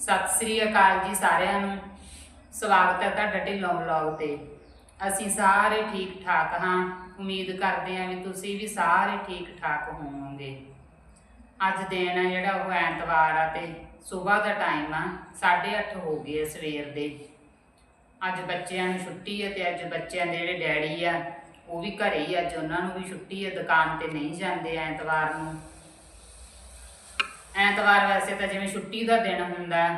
ਸਤਿ ਸ੍ਰੀ ਅਕਾਲ ਜੀ ਸਾਰਿਆਂ ਨੂੰ। ਸਵਾਗਤ ਹੈ ਤੁਹਾਡਾ ਢਿੱਲੋਂ ਵਲੌਗ ਤੇ। ਅਸੀਂ ਸਾਰੇ ਠੀਕ ਠਾਕ ਹਾਂ। ਉਮੀਦ ਕਰਦੇ ਹਾਂ ਵੀ ਤੁਸੀਂ ਵੀ ਸਾਰੇ ਠੀਕ ਠਾਕ ਹੋਵੋਗੇ। ਅੱਜ ਦਿਨ ਆ ਜਿਹੜਾ ਉਹ ਐਤਵਾਰ ਆ ਤੇ ਸਵੇਰ ਦਾ ਟਾਈਮ ਆ। 8:30 ਹੋ ਗਏ ਸਵੇਰ ਦੇ। ਅੱਜ ਬੱਚਿਆਂ ਨੂੰ ਛੁੱਟੀ ਹੈ ਤੇ ਅੱਜ ਬੱਚਿਆਂ ਦੇ ਜਿਹੜੇ ਡੈਡੀ ਆ, ਉਹ ਵੀ ਘਰੇ ਹੀ ਅੱਜ ਉਹਨਾਂ ਨੂੰ ਵੀ ਛੁੱਟੀ ਹੈ ਦੁਕਾਨ ਤੇ ਨਹੀਂ ਜਾਂਦੇ ਐਤਵਾਰ ਨੂੰ। ਐਤਵਾਰ ਵੈਸੇ ਤਾਂ ਜਿਵੇਂ ਛੁੱਟੀ ਦਾ ਦਿਨ ਹੁੰਦਾ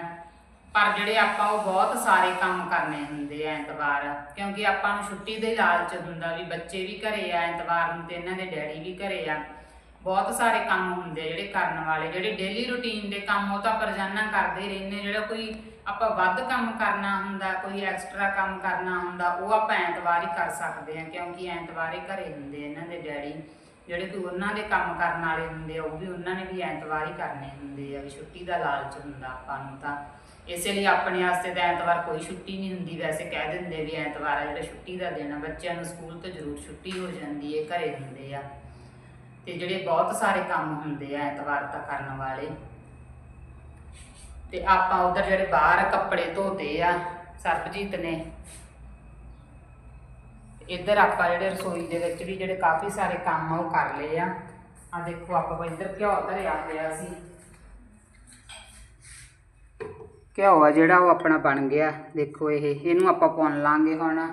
ਪਰ ਜਿਹੜੇ ਆਪਾਂ ਉਹ ਬਹੁਤ ਸਾਰੇ ਕੰਮ ਕਰਨੇ ਹੁੰਦੇ ਆ ਐਤਵਾਰ, ਕਿਉਂਕਿ ਆਪਾਂ ਨੂੰ ਛੁੱਟੀ ਦੇ ਲਾਲਚ ਹੁੰਦਾ ਵੀ ਬੱਚੇ ਵੀ ਘਰੇ ਆ, ਐਤਵਾਰ ਨੂੰ ਤੇ ਇਹਨਾਂ ਦੇ ਡੈਡੀ ਵੀ ਘਰੇ ਆ। ਬਹੁਤ ਸਾਰੇ ਕੰਮ ਹੁੰਦੇ ਆ ਜਿਹੜੇ ਕਰਨ ਵਾਲੇ, ਜਿਹੜੇ ਡੇਲੀ ਰੁਟੀਨ ਦੇ ਕੰਮ ਉਹ ਤਾਂ ਆਪਾਂ ਰੋਜ਼ਾਨਾ ਕਰਦੇ ਰਹਿੰਦੇ ਜਿਹੜਾ ਕੋਈ ਆਪਾਂ ਵੱਧ ਕੰਮ ਕਰਨਾ ਹੁੰਦਾ, ਕੋਈ ਐਕਸਟਰਾ ਕੰਮ ਕਰਨਾ ਹੁੰਦਾ, ਉਹ ਆਪਾਂ ਐਤਵਾਰ ਹੀ ਕਰ ਸਕਦੇ ਆ, ਕਿਉਂਕਿ ਐਤਵਾਰ ਹੀ ਘਰੇ ਹੁੰਦੇ ਇਹਨਾਂ ਦੇ ਡੈਡੀ। ਜਿਹੜੇ ਕੋਈ ਉਹਨਾਂ ਦੇ ਕੰਮ ਕਰਨ ਵਾਲੇ ਹੁੰਦੇ ਆ, ਉਹ ਵੀ ਉਹਨਾਂ ਨੇ ਵੀ ਐਤਵਾਰ ਹੀ ਕਰਨੇ ਹੁੰਦੇ ਆ ਵੀ ਛੁੱਟੀ ਦਾ ਲਾਲਚ ਹੁੰਦਾ ਆਪਾਂ ਨੂੰ ਤਾਂ। ਇਸੇ ਲਈ ਆਪਣੇ ਵਾਸਤੇ ਤਾਂ ਐਤਵਾਰ ਕੋਈ ਛੁੱਟੀ ਨਹੀਂ ਹੁੰਦੀ, ਵੈਸੇ ਕਹਿ ਦਿੰਦੇ ਵੀ ਐਤਵਾਰ ਆ ਜਿਹੜਾ ਛੁੱਟੀ ਦਾ ਦਿਨ ਆ, ਬੱਚਿਆਂ ਨੂੰ ਸਕੂਲ ਤੋਂ ਜ਼ਰੂਰ ਛੁੱਟੀ ਹੋ ਜਾਂਦੀ ਹੈ ਘਰੇ ਹੁੰਦੇ ਆ। ਤੇ ਜਿਹੜੇ ਬਹੁਤ ਸਾਰੇ ਕੰਮ ਹੁੰਦੇ ਆ ਐਤਵਾਰ ਤਾਂ ਕਰਨ ਵਾਲੇ। ਤੇ ਆਪਾਂ ਉਧਰ ਜਿਹੜੇ ਬਾਹਰ ਕੱਪੜੇ ਧੋਤੇ ਆ, ਸਰਬਜੀਤ ਨੇ ਇੱਧਰ ਆਪਾਂ ਜਿਹੜੇ ਰਸੋਈ ਦੇ ਵਿੱਚ ਵੀ ਜਿਹੜੇ ਕਾਫੀ ਸਾਰੇ ਕੰਮ ਆ, ਉਹ ਕਰ ਲਏ ਆ। ਆ ਦੇਖੋ, ਆਪਾਂ ਇੱਧਰ ਘਿਓ ਧਰਿਆ ਹੋਇਆ ਸੀ। ਘਿਓ ਆ ਜਿਹੜਾ, ਉਹ ਆਪਣਾ ਬਣ ਗਿਆ। ਦੇਖੋ ਇਹ, ਇਹਨੂੰ ਆਪਾਂ ਪੁੰਨ ਲਾਂਗੇ ਹੁਣ।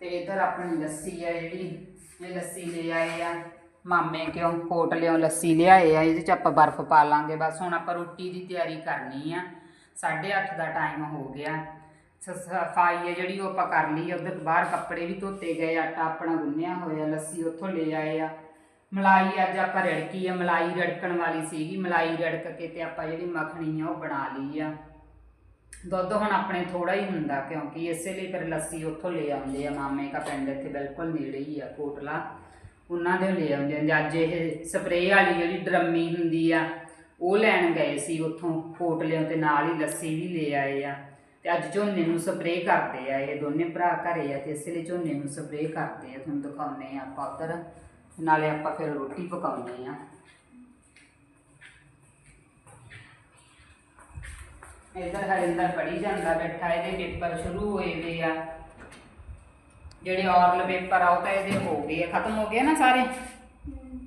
ਤੇ ਇੱਧਰ ਆਪਣੀ ਲੱਸੀ ਆ ਜਿਹੜੀ, ਇਹ ਲੱਸੀ ਲੈ ਆਏ ਆ। ਮਾਮੇ ਕਿਉਂ ਕੋਟ ਲਿਓ ਲੱਸੀ ਲਿਆਏ ਆ, ਇਹਦੇ ਚ ਆਪਾਂ ਬਰਫ਼ ਪਾ ਲਾਂਗੇ। ਬਸ ਹੁਣ ਆਪਾਂ ਰੋਟੀ ਦੀ ਤਿਆਰੀ ਕਰਨੀ ਆ। 8:30 ਦਾ ਟਾਈਮ ਹੋ ਗਿਆ। ਸ- ਸਫ਼ਾਈ ਹੈ ਜਿਹੜੀ ਉਹ ਆਪਾਂ ਕਰ ਲਈ ਆ। ਉੱਧਰ ਬਾਹਰ ਕੱਪੜੇ ਵੀ ਧੋਤੇ ਗਏ, ਆਟਾ ਆਪਣਾ ਗੁੰਨਿਆ ਹੋਇਆ, ਲੱਸੀ ਉੱਥੋਂ ਲੈ ਆਏ ਆ। ਮਲਾਈ ਅੱਜ ਆਪਾਂ ਰੜਕੀ ਆ। ਮਲਾਈ ਰੜਕਣ ਵਾਲੀ ਸੀਗੀ। ਮਲਾਈ ਰੜਕ ਕੇ ਤੇ ਆਪਾਂ ਜਿਹੜੀ ਮੱਖਣੀ ਆ, ਉਹ ਬਣਾ ਲਈ ਆ। ਦੁੱਧ ਹੁਣ ਆਪਣੇ ਥੋੜਾ ਹੀ ਹੁੰਦਾ, ਕਿਉਂਕਿ ਇਸੇ ਲਈ ਫਿਰ ਲੱਸੀ ਉੱਥੋਂ ਲੈ ਆਉਂਦੇ ਆ। ਮਾਮੇ ਦਾ ਪਿੰਡ ਇੱਥੇ ਬਿਲਕੁਲ ਨੇੜੇ ਹੀ ਆ, ਕੋਟਲਾ। ਉਹਨਾਂ ਦੇ ਲੈ ਆਉਂਦੇ ਆ। ਅੱਜ ਇਹ ਸਪਰੇਅ ਵਾਲੀ ਜਿਹੜੀ ਡਰਮੀ ਹੁੰਦੀ ਆ, ਉਹ ਲੈਣ ਗਏ ਸੀ ਉੱਥੋਂ। ਕੋਟਲਿਆਂ ਤੇ ਨਾਲ ਹੀ ਲੱਸੀ ਵੀ ਲੈ ਆਏ ਆ। ਤੇ ਅੱਜ ਝੋਨੇ ਨੂੰ ਸਪਰੇਅ ਕਰਦੇ ਆ, ਇਹ ਦੋਨੇ ਭਰਾ ਘਰੇ ਆ ਤੇ ਇਸ ਲਈ ਝੋਨੇ ਨੂੰ ਸਪਰੇਅ ਕਰਦੇ ਆ। ਤੁਹਾਨੂੰ ਦਿਖਾਉਨੇ ਆ ਆਪਾਂ ਉਧਰ, ਨਾਲੇ ਆਪਾਂ ਫਿਰ ਰੋਟੀ ਪਕਾਉਂਦੇ ਆ। ਇਧਰ ਹਰਿੰਦਰ ਪੜੀ ਜਾਂਦਾ ਬੈਠਾ, ਇਹਦੇ ਪੇਪਰ ਸ਼ੁਰੂ ਹੋਏ ਵੇ ਆ। ਜਿਹੜੇ ਔਰਲ ਪੇਪਰ ਆ, ਉਹ ਤਾਂ ਇਹਦੇ ਹੋ ਗਏ ਆ, ਖਤਮ ਹੋ ਗਏ ਨਾ ਸਾਰੇ?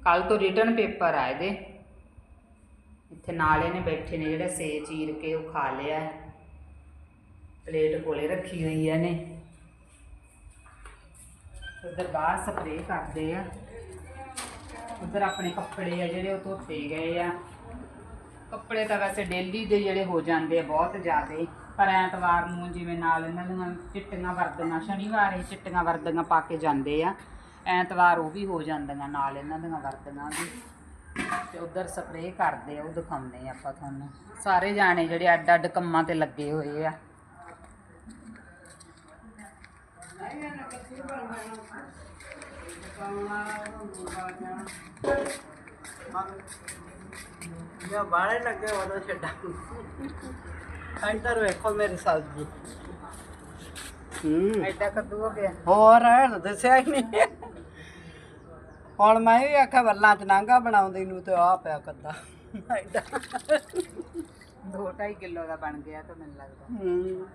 ਕੱਲ ਤੋਂ ਰਿਟਰਨ ਪੇਪਰ ਆ ਇਹਦੇ। ਇੱਥੇ ਨਾਲ ਇਹਨੇ ਬੈਠੇ ਨੇ ਜਿਹੜਾ ਸੇ ਚੀਰ ਕੇ, ਉਹ ਖਾ ਲਿਆ। ਪਲੇਟ ਕੋਲੇ ਰੱਖੀ ਹੋਈ ਆ ਇਹਨੇ। ਉਧਰ ਬਾਹਰ ਸਪਰੇਅ ਕਰਦੇ ਆ। ਉਧਰ ਆਪਣੇ ਕੱਪੜੇ ਆ ਜਿਹੜੇ ਉਹ ਧੋਤੇ ਗਏ ਆ। ਕੱਪੜੇ ਤਾਂ ਵੈਸੇ ਡੇਲੀ ਦੇ ਜਿਹੜੇ ਹੋ ਜਾਂਦੇ ਆ ਬਹੁਤ ਜ਼ਿਆਦੇ। ਪਰ ਐਤਵਾਰ ਨੂੰ ਜਿਵੇਂ ਨਾਲ ਇਹਨਾਂ ਦੀਆਂ ਚਿੱਟੀਆਂ ਵਰਦੀਆਂ, ਸ਼ਨੀਵਾਰ ਇਹ ਚਿੱਟੀਆਂ ਵਰਦੀਆਂ ਪਾ ਕੇ ਜਾਂਦੇ ਆ। ਐਤਵਾਰ ਉਹ ਵੀ ਹੋ ਜਾਂਦੀਆਂ ਨਾਲ ਇਹਨਾਂ ਦੀਆਂ ਵਰਦੀਆਂ ਵੀ। ਤੇ ਉਧਰ ਸਪਰੇਅ ਕਰਦੇ ਆ, ਉਹ ਦਿਖਾਉਂਦੇ ਆ ਆਪਾਂ ਤੁਹਾਨੂੰ। ਸਾਰੇ ਜਾਣੇ ਜਿਹੜੇ ਅੱਡ ਅੱਡ ਕੰਮਾਂ ਤੇ ਲੱਗੇ ਹੋਏ ਆ। ਜੇ ਬਾੜੇ ਲੱਗੇ ਉਦੋਂ ਛੱਡਾਂ। ਇੱਧਰ ਵੇਖੋ ਮੇਰੀ ਸਬਜ਼ੀ। ਹੂੰ। ਐਡਾ ਕੱਦੂ ਹੋ ਗਿਆ। ਹੋਰ ਹੈ ਦੱਸਿਆ ਹੀ ਨਹੀਂ। ਹੁਣ ਮੈਂ ਵੀ ਆਖਿਆ ਵੱਲਾਂ ਚ ਨਾਂਗਾ ਬਣਾਉਂਦੀ ਨੂੰ ਤੇ ਆ ਪਿਆ ਕੱਦਾ। ਐਡਾ। 2.5 ਕਿਲੋ ਦਾ ਬਣ ਗਿਆ ਤਾਂ ਮੈਨੂੰ ਲੱਗਦਾ। ਹੂੰ।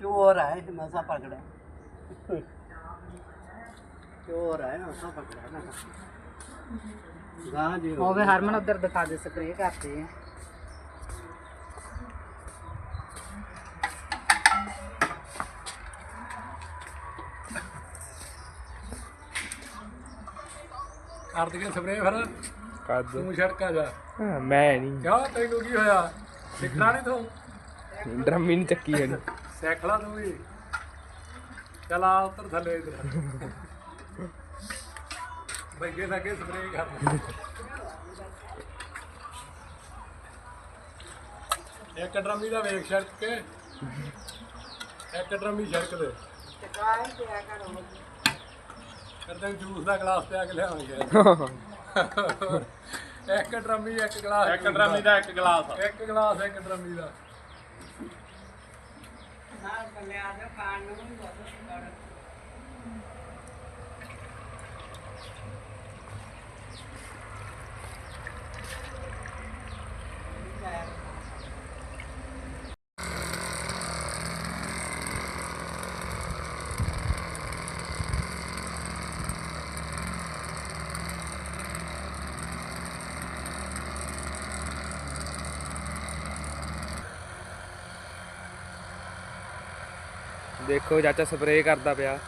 ਚੋਰ ਹੈ ਮਸਾ ਪਕੜਿਆ। ਚੋਰ ਹੈ ਮਸਾ ਪਕੜਿਆ ਨਾ ਗਾਂ ਜੀ ਹੋਵੇ ਹਰਮਨ ਉਧਰ ਦਿਖਾ ਦੇ ਸਪਰੇਅ ਕਰਦੇ ਆ। ਕਰ ਦਈਏ ਸਪਰੇ ਫਿਰ। ਕਰ ਤੂੰ ਛੜਕਾ ਜਾ। ਦੋ ਮੈਂ ਨਹੀਂ ਕਿਆ ਤੈਨੂੰ ਕੀ ਹੋਇਆ? ਸਿੱਖਣਾ ਨਹੀਂ ਤੂੰ? ਡਰਮੀ ਨਹੀਂ ਚੱਕੀ ਹਣ ਸਿੱਖ ਲਾ ਤੂੰ ਵੀ। ਚਲ ਉੱਤਰ ਥੱਲੇ ਇਧਰ। ਬਈਏ ਲੱਗੇ ਸਪਰੇ ਕਰ। ਇੱਕ ਡਰਮੀ ਦਾ ਵੇਖ ਛੜਕ ਕੇ। ਇੱਕ ਡਰਮੀ ਛੜਕ ਦੇ। ਤੈਨੂੰ ਜੂਸ ਦਾ ਗਲਾਸ ਪਿਆ ਕੇ ਲਿਆਵਾਂਗੇ। ਇੱਕ ਡਰਮੀ ਇੱਕ ਗਲਾਸ ਇੱਕ ਡਰਮੀ ਦਾ ਇੱਕ ਗਲਾਸ। ਇੱਕ ਗਲਾਸ ਇੱਕ ਡਰਮੀ ਦਾ। ਨਾ ਕੱਲਿਆ ਦੇ ਖਾਣ ਨੂੰ ਵੀ ਬਹੁਤ ਦੇਖੋ ਚਾਚਾ ਸਪਰੇਅ ਕਰਦਾ ਪਿਆ।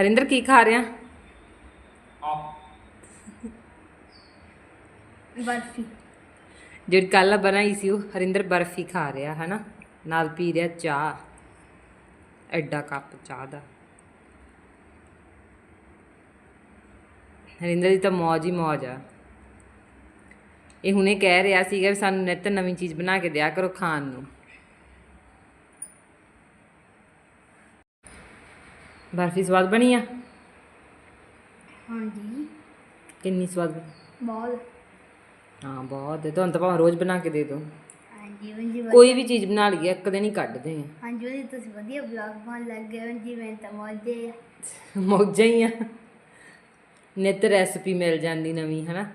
ਹਰਿੰਦਰ ਕੀ ਖਾ ਰਿਹਾ? ਬਰਫੀ। ਜਿਹੜੀ ਕੱਲ ਬਣਾਈ ਸੀ ਉਹ ਹਰਿੰਦਰ ਬਰਫੀ ਖਾ ਰਿਹਾ ਹਨਾ? ਨਾਲ ਪੀ ਰਿਹਾ ਚਾਹ। ਐਡਾ ਕੱਪ ਚਾਹ ਦਾ। ਹਰਿੰਦਰ ਦੀ ਤਾਂ ਮੌਜ ਹੀ ਮੌਜ ਆ। ਇਹ ਹੁਣੇ ਕਹਿ ਰਿਹਾ ਸੀਗਾ ਵੀ ਸਾਨੂੰ ਨਿੱਤ ਨਵੀਂ ਚੀਜ਼ ਬਣਾ ਕੇ ਦਿਆ ਕਰੋ ਖਾਣ ਨੂੰ। ਬਰਫੀ ਸਵਾਦ ਬਣੀ ਆ? ਹਾਂਜੀ। ਕਿੰਨੀ ਸਵਾਦ ਬਣੀ? ਬਹੁਤ। ਹਾਂ ਬਹੁਤ ਤੁਹਾਨੂੰ ਤਾਂ ਭਾਵੇਂ ਰੋਜ਼ ਬਣਾ ਕੇ ਦੇ ਦੋ। ਹਾਂਜੀ ਹਾਂਜੀ ਵ- ਕੋਈ ਵੀ ਚੀਜ਼ ਬਣਾ ਲਈਏ ਇੱਕ ਦਿਨ ਹੀ ਕੱਢਦੇ ਆ। ਹਾਂਜੀ ਵਧੀਆ ਤੁਸੀਂ ਵਧੀਆ ਵਲੌਗ ਬਣਾਉਣ ਲੱਗ ਗਏ ਹੋ ਜੀ ਮੈਂ ਤਾਂ ਮੌਜੇ ਆ। ਮੌਜਾਂ ਹੀ ਆ। ਨਿੱਤ ਰੈਸਪੀ ਮਿਲ ਜਾਂਦੀ ਨਵੀਂ ਹਨਾ?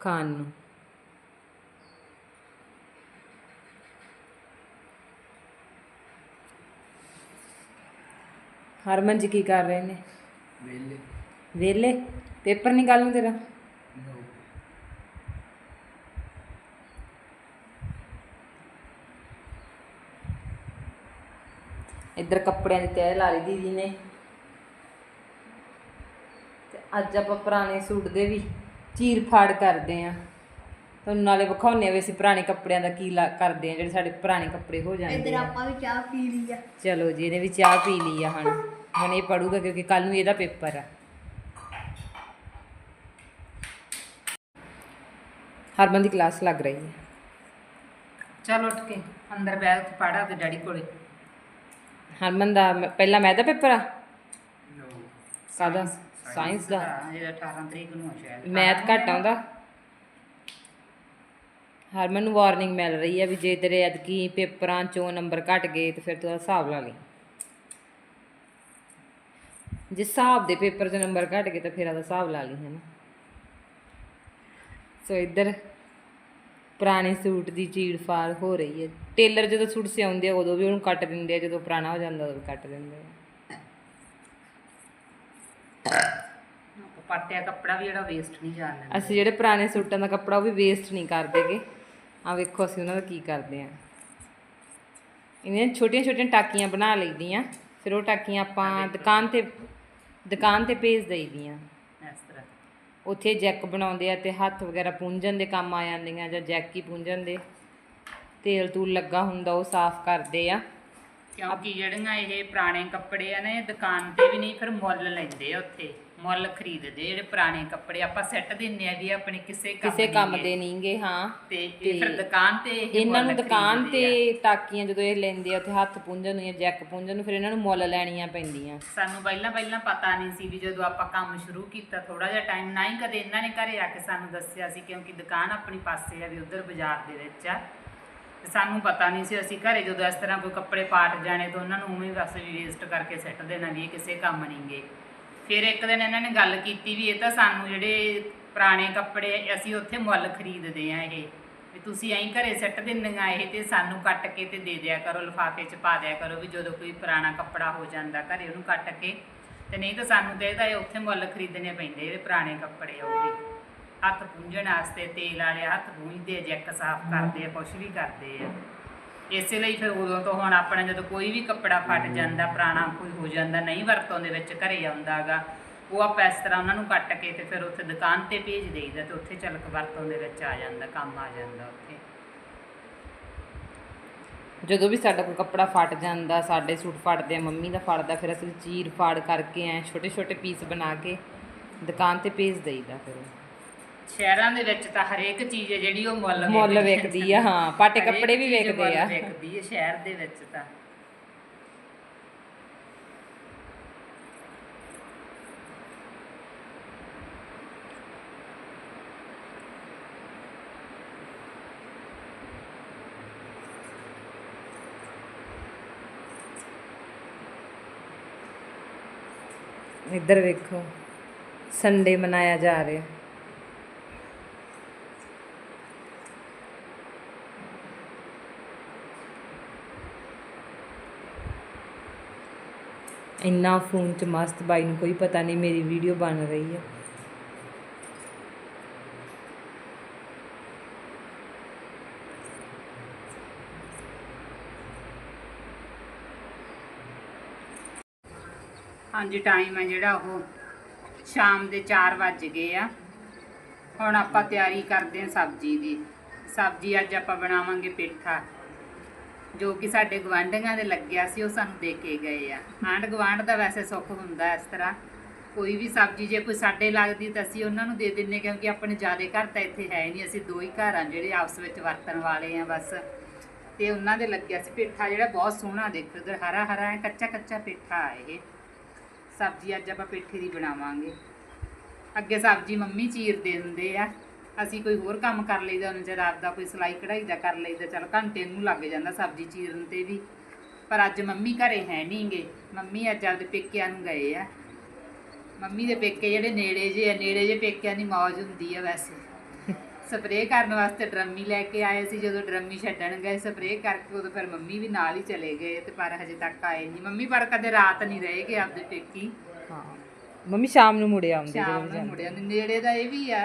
ਖਾਣ ਨੂੰ। ਹਰਮਨ ਜੀ ਕੀ ਕਰ ਰਹੇ ਨੇ? ਵੇਲੇ ਵੇਲੇ ਪੇਪਰ ਨਿਕਾਲ ਨੂੰ ਤੇਰਾ? ਇੱਧਰ ਕੱਪੜਿਆਂ ਦੀ ਤੈਅ ਲਾ ਲਈ ਦੀਦੀ ਨੇ। ਤੇ ਅੱਜ ਆਪਾਂ ਪੁਰਾਣੇ ਸੂਟ ਦੇ ਵੀ ਚੀਰ ਫਾੜ ਕਰਦੇ ਆਂ। ਤੁਹਾਨੂੰ ਨਾਲੇ ਵਿਖਾਉਣੇ ਵੀ ਅਸੀਂ ਪੁਰਾਣੇ ਕੱਪੜਿਆਂ ਦਾ ਕੀ ਲਾ- ਕਰਦੇ ਆਂ ਜਿਹੜੇ ਸਾਡੇ ਪੁਰਾਣੇ ਕੱਪੜੇ ਹੋ ਜਾਂਦੇ ਇੱਧਰ ਆ। ਆਪਾਂ ਵੀ ਚਾਹ ਪੀ ਲਈ ਆ। ਚਲੋ ਜੀ ਇਹਨੇ ਵੀ ਚਾਹ ਪੀ ਲਈ ਆ ਹੁਣ। ਹੁਣ ਇਹ ਪੜੂਗਾ ਕਿਉਂਕਿ ਕੱਲ ਨੂੰ ਇਹਦਾ ਪੇਪਰ ਆ। ਹਰਮਨ ਦੀ ਕਲਾਸ ਲੱਗ ਰਹੀ ਹੈ। ਚਲ ਉੱਠ ਕੇ ਅੰਦਰ ਬੈਠ ਕੇ ਪੜਾ ਤੇ ਡੈਡੀ ਕੋਲੇ। ਹਰਮਨ ਦਾ ਮ- ਪਹਿਲਾ ਮੈਥ ਦਾ ਪੇਪਰ ਆ? ਕਾਦਾ ਸਾਇੰਸ ਦਾ। ਜਿਹੜਾ 18 ਤਰੀਕ ਨੂੰ ਆ ਸ਼ਾਇਦ। ਮੈਥ ਘੱਟ ਆਉਂਦਾ। ਹਰਮਨ ਨੂੰ ਵਾਰਨਿੰਗ ਮਿਲ ਰਹੀ ਹੈ ਵੀ ਜੇ ਤੇਰੇ ਐਤਕੀ ਪੇਪਰਾਂ ਚੋਂ ਨੰਬਰ ਘਟ ਗਏ ਤੇ ਫਿਰ ਤੂੰ ਹਿਸਾਬ ਲਾ ਲਈ। ਜੇ ਹਿਸਾਬ ਦੇ ਪੇਪਰ 'ਚ ਨੰਬਰ ਘਟ ਗਏ ਤਾਂ ਫਿਰ ਉਹਦਾ ਹਿਸਾਬ ਲਾ ਲਈ ਹੈ ਨਾ। ਸੋ ਇੱਧਰ ਪੁਰਾਣੇ ਸੂਟ ਦੀ ਚੀੜ ਫਾੜ ਹੋ ਰਹੀ ਹੈ। ਟੇਲਰ ਜਦੋਂ ਸੂਟ ਸਿਆਉਂਦੇ ਆ ਉਦੋਂ ਵੀ ਉਹਨੂੰ ਕੱਟ ਦਿੰਦੇ ਆ ਜਦੋਂ ਪੁਰਾਣਾ ਹੋ ਜਾਂਦਾ ਉਦੋਂ ਕੱਟ ਦਿੰਦੇ ਆ। ਪਾਟਿਆ ਕੱਪੜਾ ਵੀ ਜਿਹੜਾ ਵੇਸਟ ਨਹੀਂ ਜਾਣ ਅਸੀਂ ਜਿਹੜੇ ਪੁਰਾਣੇ ਸੂਟਾਂ ਦਾ ਕੱਪੜਾ ਉਹ ਵੀ ਵੇਸਟ ਨਹੀਂ ਕਰਦੇਗੇ ਆ ਵੇਖੋ ਅਸੀਂ ਉਹਨਾਂ ਦਾ ਕੀ ਕਰਦੇ ਆ। ਇਹਨੇ ਛੋਟੀਆਂ ਛੋਟੀਆਂ ਟਾਕੀਆਂ ਬਣਾ ਲਈਦੀਆਂ। ਫਿਰ ਉਹ ਟਾਕੀਆਂ ਆਪਾਂ ਦੁਕਾਨ ਤੇ ਦੁਕਾਨ ਤੇ ਭੇਜ ਦਈਦੀਆਂ ਇਸ ਤਰ੍ਹਾਂ। ਉੱਥੇ ਜੈਕ ਬਣਾਉਂਦੇ ਆ ਤੇ ਹੱਥ ਵਗੈਰਾ ਪੂੰਝਣ ਦੇ ਕੰਮ ਆ ਜਾਂਦੀਆਂ ਜਾਂ ਜੈਕ ਹੀ ਪੂੰਝਣ ਦੇ। ਤੇਲ ਤੂਲ ਲੱਗਾ ਹੁੰਦਾ ਉਹ ਸਾਫ਼ ਕਰਦੇ ਆ। ਕਿਉਂਕਿ ਜਿਹੜੀਆਂ ਇਹ ਪੁਰਾਣੇ ਕੱਪੜੇ ਆ ਨਾ ਇਹ ਦੁਕਾਨ ਤੇ ਵੀ ਨਹੀਂ ਫਿਰ ਮੁੱਲ ਲੈਂਦੇ ਆ ਉੱਥੇ। ਮੁੱਲ ਖਰੀਦਦੇ ਜਿਹੜੇ ਪੁਰਾਣੇ ਕੱਪੜੇ ਆਪਾਂ ਸੈੱਟ ਦਿੰਨੇ ਆ ਵੀ ਆਪਣੇ ਕਿਸੇ ਕੰਮ ਕਿਸੇ ਕੰਮ ਦੇ ਨਹੀਂਗੇ ਹਾਂ। ਤੇ ਇਹ ਫਿਰ ਦੁਕਾਨ ਤੇ ਇਹ ਇਹਨਾਂ ਨੂੰ ਦੁਕਾਨ ਤੇ ਟਾਕੀਆਂ ਜਦੋਂ ਇਹ ਲੈਂਦੇ ਆ ਉੱਥੇ ਹੱਥ ਪੂੰਝਣ ਨੂੰ ਜਾਂ ਜੈਕ ਪੂੰਝਣ ਨੂੰ ਫਿਰ ਇਹਨਾਂ ਨੂੰ ਮੁੱਲ ਲੈਣੀਆਂ ਪੈਂਦੀਆਂ। ਸਾਨੂੰ ਪਹਿਲਾਂ ਪਹਿਲਾਂ ਪਤਾ ਨਹੀਂ ਸੀ ਵੀ ਜਦੋਂ ਆਪਾਂ ਕੰਮ ਸ਼ੁਰੂ ਕੀਤਾ ਥੋੜਾ ਜਿਹਾ ਟਾਈਮ ਨਾ ਹੀ ਕਦੇ ਇਹਨਾਂ ਨੇ ਘਰੇ ਆ ਕੇ ਸਾਨੂੰ ਦੱਸਿਆ ਸੀ ਕਿਉਂਕਿ ਦੁਕਾਨ ਆਪਣੀ ਪਾਸੇ ਆ ਵੀ ਉਧਰ ਬਾਜ਼ਾਰ ਦੇ ਵਿੱਚ ਆ। ਤੇ ਸਾਨੂੰ ਪਤਾ ਨਹੀਂ ਸੀ ਅਸੀਂ ਘਰੇ ਜਦੋਂ ਇਸ ਤਰ੍ਹਾਂ ਕੋਈ ਕੱਪੜੇ ਪਾਟ ਜਾਣੇ ਤਾਂ ਉਹਨਾਂ ਨੂੰ ਉਵੇਂ ਬਸ ਵੇਸਟ ਕਰਕੇ ਸਿੱਟ ਦੇਣਾ ਵੀ ਇਹ ਕਿਸੇ ਕੰਮ ਨਹੀਂ ਗੇ ਫਿਰ ਇੱਕ ਦਿਨ ਇਹਨਾਂ ਨੇ ਗੱਲ ਕੀਤੀ ਵੀ ਇਹ ਤਾਂ ਸਾਨੂੰ ਜਿਹੜੇ ਪੁਰਾਣੇ ਕੱਪੜੇ ਅਸੀਂ ਉੱਥੇ ਮੁੱਲ ਖਰੀਦਦੇ ਆ ਇਹ। ਵੀ ਤੁਸੀਂ ਐਂ ਘਰੇ ਸਿੱਟ ਦਿੰਦੀਆਂ ਇਹ ਤੇ ਸਾਨੂੰ ਕੱਟ ਕੇ ਤੇ ਦੇ ਦਿਆ ਕਰੋ, ਲਿਫਾਫੇ 'ਚ ਪਾ ਦਿਆ ਕਰੋ ਵੀ ਜਦੋਂ ਕੋਈ ਪੁਰਾਣਾ ਕੱਪੜਾ ਹੋ ਜਾਂਦਾ ਘਰੇ ਉਹਨੂੰ ਕੱਟ ਕੇ। ਤੇ ਨਹੀਂ ਤਾਂ ਸਾਨੂੰ ਤੇ ਇਹਦਾ ਇਹ ਉੱਥੇ ਮੁੱਲ ਖਰੀਦਣੇ ਪੈਂਦੇ ਜਿਹੜੇ ਪੁਰਾਣੇ ਕੱਪੜੇ ਆ ਉਹ। ਹੱਥ ਪੂੰਝਣ ਵਾਸਤੇ ਤੇਲ ਵਾਲੇ ਹੱਥ ਪੂੰਝਦੇ ਆ, ਜੈਕ ਸਾਫ਼ ਕਰਦੇ ਆ, ਕੁਛ ਵੀ ਕਰਦੇ ਆ। ਇਸੇ ਲਈ ਫਿਰ ਉਦੋਂ ਤੋਂ ਹੁਣ ਆਪਣਾ ਜਦੋਂ ਕੋਈ ਵੀ ਕੱਪੜਾ ਫਟ ਜਾਂਦਾ ਪੁਰਾਣਾ ਕੋਈ ਹੋ ਜਾਂਦਾ ਨਹੀਂ ਵਰਤੋਂ ਦੇ ਵਿੱਚ ਘਰੇ ਆਉਂਦਾਗਾ ਉਹ ਆਪਾਂ ਇਸ ਤਰ੍ਹਾਂ ਉਹਨਾਂ ਨੂੰ ਕੱਟ ਕੇ ਤੇ ਫਿਰ ਉੱਥੇ ਦੁਕਾਨ ਤੇ ਭੇਜ ਦੇਈਦਾ ਤੇ ਉੱਥੇ ਚੱਲ ਕੇ ਵਰਤੋਂ ਦੇ ਵਿੱਚ ਆ ਜਾਂਦਾ ਕੰਮ ਆ ਜਾਂਦਾ ਉੱਥੇ। ਜਦੋਂ ਵੀ ਸਾਡਾ ਕੋਈ ਕੱਪੜਾ ਫਟ ਜਾਂਦਾ ਸਾਡੇ ਸੂਟ ਫਟਦੇ ਆ ਮੰਮੀ ਦਾ ਫਟਦਾ ਫਿਰ ਅਸੀਂ ਚੀਰ ਫਾੜ ਕਰਕੇ ਐ ਛੋਟੇ ਛੋਟੇ ਪੀਸ ਬਣਾ ਕੇ ਦੁਕਾਨ ਤੇ ਭੇਜ ਦੇਈਦਾ ਫਿਰ ਸ਼ਹਿਰਾਂ ਦੇ ਵਿੱਚ ਤਾਂ ਹਰੇਕ ਚੀਜ਼ ਹੈ ਜਿਹੜੀ ਉਹ ਮੁੱਲ ਮੁੱਲ ਵੇਖਦੀ ਆ ਹਾਂ ਪਾਟੇ ਕੱਪੜੇ ਵੀ ਵੇਖਦੇ ਆ। ਵੇਖਦੀ ਹੈ ਸ਼ਹਿਰ ਦੇ ਵਿੱਚ ਤਾਂ। ਇੱਧਰ ਵੇਖੋ ਸੰਡੇ ਮਨਾਇਆ ਜਾ ਰਿਹਾ। ਇੰਨਾ ਫੋਨ 'ਚ ਮਸਤ ਬਾਈ ਨੂੰ ਕੋਈ ਪਤਾ ਨਹੀਂ ਮੇਰੀ ਵੀਡੀਓ ਬਣ ਰਹੀ ਹੈ ਹਾਂਜੀ ਟਾਈਮ ਹੈ ਜਿਹੜਾ ਉਹ। ਸ਼ਾਮ ਦੇ 4 ਵੱਜ ਗਏ ਆ। ਹੁਣ ਆਪਾਂ ਤਿਆਰੀ ਕਰਦੇ ਹਾਂ ਸਬਜ਼ੀ ਦੀ। ਸਬਜ਼ੀ ਅੱਜ ਆਪਾਂ ਬਣਾਵਾਂਗੇ ਪੇਠਾ। ਜੋ ਕਿ ਸਾਡੇ ਗਵਾਂਢੀਆਂ ਦੇ ਲੱਗਿਆ ਸੀ, ਉਹ ਸਾਨੂੰ ਦੇ ਕੇ ਗਏ ਆ। ਆਂਢ ਗਵਾਂਢ ਦਾ ਵੈਸੇ ਸੁੱਖ ਹੁੰਦਾ ਇਸ ਤਰ੍ਹਾਂ। ਕੋਈ ਵੀ ਸਬਜ਼ੀ ਜੇ ਕੋਈ ਸਾਡੇ ਲੱਗਦੀ ਤਾਂ ਅਸੀਂ ਉਹਨਾਂ ਨੂੰ ਦੇ ਦਿੰਨੇ, ਕਿਉਂਕਿ ਆਪਣੇ ਜਿਆਦੇ ਘਰ ਤਾਂ ਇੱਥੇ ਹੈ ਨਹੀਂ। ਅਸੀਂ ਦੋ ਹੀ ਘਰ ਆ ਜਿਹੜੇ ਆਪਸ ਵਿੱਚ ਵਰਤਣ ਵਾਲੇ ਆ ਬਸ। ਤੇ ਉਹਨਾਂ ਦੇ ਲੱਗਿਆ ਸੀ ਪੇਠਾ ਜਿਹੜਾ ਬਹੁਤ ਸੋਹਣਾ ਦੇਖੋ ਉਧਰ ਹਰਾ ਹਰਾ ਹੈ ਕੱਚਾ ਕੱਚਾ ਪੇਠਾ ਆ ਇਹ। ਸਬਜ਼ੀ ਅੱਜ ਆਪਾਂ ਪੇਠੇ ਦੀ ਬਣਾਵਾਂਗੇ। ਅੱਗੇ ਸਬਜ਼ੀ ਮੰਮੀ ਚੀਰ ਦੇ ਦਿੰਦੇ ਆ। ਅਸੀਂ ਕੋਈ ਹੋਰ ਕੰਮ ਕਰ ਲਈਦਾ ਉਹਨਾਂ ਚਿਰ ਆਪਦਾ ਕੋਈ ਸਿਲਾਈ ਕਢਾਈ ਦਾ ਕਰ ਲਈਦਾ ਚਲ ਘੰਟੇ ਨੂੰ ਲੱਗ ਜਾਂਦਾ ਸਬਜ਼ੀ ਚੀਰਨ ਤੇ ਵੀ। ਪਰ ਅੱਜ ਮੰਮੀ ਘਰੇ ਹੈ ਨਹੀਂਗੇ ਮੰਮੀ ਅੱਜ ਆਪਦੇ ਪੇਕਿਆਂ ਨੂੰ ਗਏ ਆ। ਮੰਮੀ ਦੇ ਪੇਕੇ ਜਿਹੜੇ ਨੇੜੇ ਜੇ ਆ ਨੇੜੇ ਜੇ ਪੇਕਿਆਂ ਦੀ ਮੌਜ ਹੁੰਦੀ ਆ ਵੈਸੇ। ਸਪਰੇਅ ਕਰਨ ਵਾਸਤੇ ਡਰਮੀ ਲੈ ਕੇ ਆਏ ਸੀ ਜਦੋਂ ਡਰਮੀ ਛੱਡਣ ਗਏ ਸਪਰੇਅ ਕਰਕੇ ਉਦੋਂ ਫਿਰ ਮੰਮੀ ਵੀ ਨਾਲ ਹੀ ਚਲੇ ਗਏ ਤੇ ਪਰ ਹਜੇ ਤੱਕ ਆਏ ਨਹੀਂ ਮੰਮੀ ਪਰ ਕਦੇ ਰਾਤ ਨਹੀਂ ਰਹੇਗੇ ਆਪਦੇ ਪੇਕੀ। ਹਾਂ। ਮੰਮੀ ਸ਼ਾਮ ਨੂੰ ਮੁੜੇ ਆਉਂਦੇ ਸ਼ਾਮ ਨੂੰ ਮੁੜਿਆ ਨੇੜੇ ਦਾ ਇਹ ਵੀ ਆ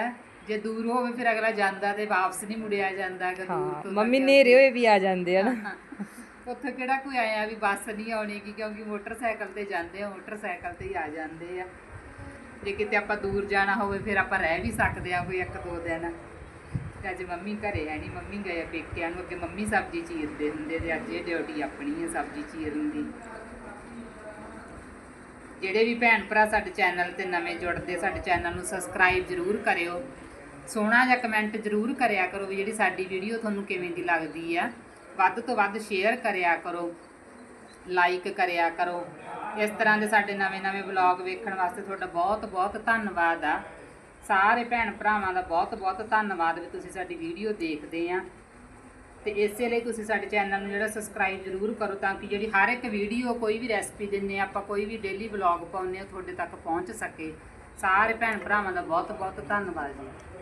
ਜੇ ਦੂਰ ਹੋਵੇ ਫਿਰ ਅਗਲਾ ਜਾਂਦਾ ਤੇ ਵਾਪਸ ਨਹੀਂ ਮੁੜਿਆ ਜਾਂਦਾ ਅਗਰ ਦੂਰ ਤੋਂ ਮੰਮੀ ਨੇਰੇ ਹੋਏ ਵੀ ਆ ਜਾਂਦੇ ਆ ਨਾ। ਉੱਥੇ ਕਿਹੜਾ ਕੋਈ ਆਇਆ ਵੀ ਬੱਸ ਨਹੀਂ ਆਉਣੀ ਕਿਉਂਕਿ ਮੋਟਰਸਾਈਕਲ ਤੇ ਜਾਂਦੇ ਆ ਮੋਟਰਸਾਈਕਲ ਤੇ ਹੀ ਆ ਜਾਂਦੇ ਆ। ਜੇ ਕਿਤੇ ਆਪਾਂ ਦੂਰ ਜਾਣਾ ਹੋਵੇ ਫਿਰ ਆਪਾਂ ਰਹਿ ਵੀ ਸਕਦੇ ਆ ਕੋਈ ਇੱਕ ਦੋ ਦਿਨ। ਅੱਜ ਮੰਮੀ ਘਰੇ ਹੈ ਨਹੀਂ ਮੰਮੀ ਗਏ ਪੇਕਿਆਂ ਨੂੰ ਅੱਗੇ ਮੰਮੀ ਸਬਜ਼ੀ ਚੀਰਦੇ ਹੁੰਦੇ ਤੇ ਅੱਜ ਇਹ ਡਿਊਟੀ ਆਪਣੀ ਹੈ ਸਬਜ਼ੀ ਚੀਰਨ ਦੀ। ਜਿਹੜੇ ਵੀ ਭੈਣ ਭਰਾ ਸਾਡੇ ਚੈਨਲ ਤੇ ਨਵੇਂ ਜੁੜਦੇ ਸਾਡੇ ਚੈਨਲ ਨੂੰ ਸਬਸਕ੍ਰਾਈਬ ਜ਼ਰੂਰ ਕਰਿਓ। ਸੋਹਣਾ ਜਿਹਾ ਕਮੈਂਟ ਜ਼ਰੂਰ ਕਰਿਆ ਕਰੋ ਵੀ ਜਿਹੜੀ ਸਾਡੀ ਵੀਡੀਓ ਤੁਹਾਨੂੰ ਕਿਵੇਂ ਦੀ ਲੱਗਦੀ ਆ। ਵੱਧ ਤੋਂ ਵੱਧ ਸ਼ੇਅਰ ਕਰਿਆ ਕਰੋ ਲਾਈਕ ਕਰਿਆ ਕਰੋ। ਇਸ ਤਰ੍ਹਾਂ ਦੇ ਸਾਡੇ ਨਵੇਂ-ਨਵੇਂ ਵਲੌਗ ਵੇਖਣ ਵਾਸਤੇ ਤੁਹਾਡਾ ਬਹੁਤ-ਬਹੁਤ ਧੰਨਵਾਦ ਆ। ਸਾਰੇ ਭੈਣ ਭਰਾਵਾਂ ਦਾ ਬਹੁਤ-ਬਹੁਤ ਧੰਨਵਾਦ ਵੀ ਤੁਸੀਂ ਸਾਡੀ ਵੀਡੀਓ ਦੇਖਦੇ ਆ। ਤੇ ਇਸੇ ਲਈ ਤੁਸੀਂ ਸਾਡੇ ਚੈਨਲ ਨੂੰ ਜਿਹੜਾ ਸਬਸਕ੍ਰਾਈਬ ਜ਼ਰੂਰ ਕਰੋ ਤਾਂ ਕਿ ਜਿਹੜੀ ਹਰ ਇੱਕ ਵੀਡੀਓ ਕੋਈ ਵੀ ਰੈਸਪੀ ਦਿੰਨੇ ਆ, ਆਪਾਂ ਕੋਈ ਵੀ ਡੇਲੀ ਵਲੌਗ ਪਾਉਂਦੇ ਆ ਤੁਹਾਡੇ ਤੱਕ ਪਹੁੰਚ ਸਕੇ। ਸਾਰੇ ਭੈਣ ਭਰਾਵਾਂ ਦਾ ਬਹੁਤ-ਬਹੁਤ ਧੰਨਵਾਦ ਜੀ।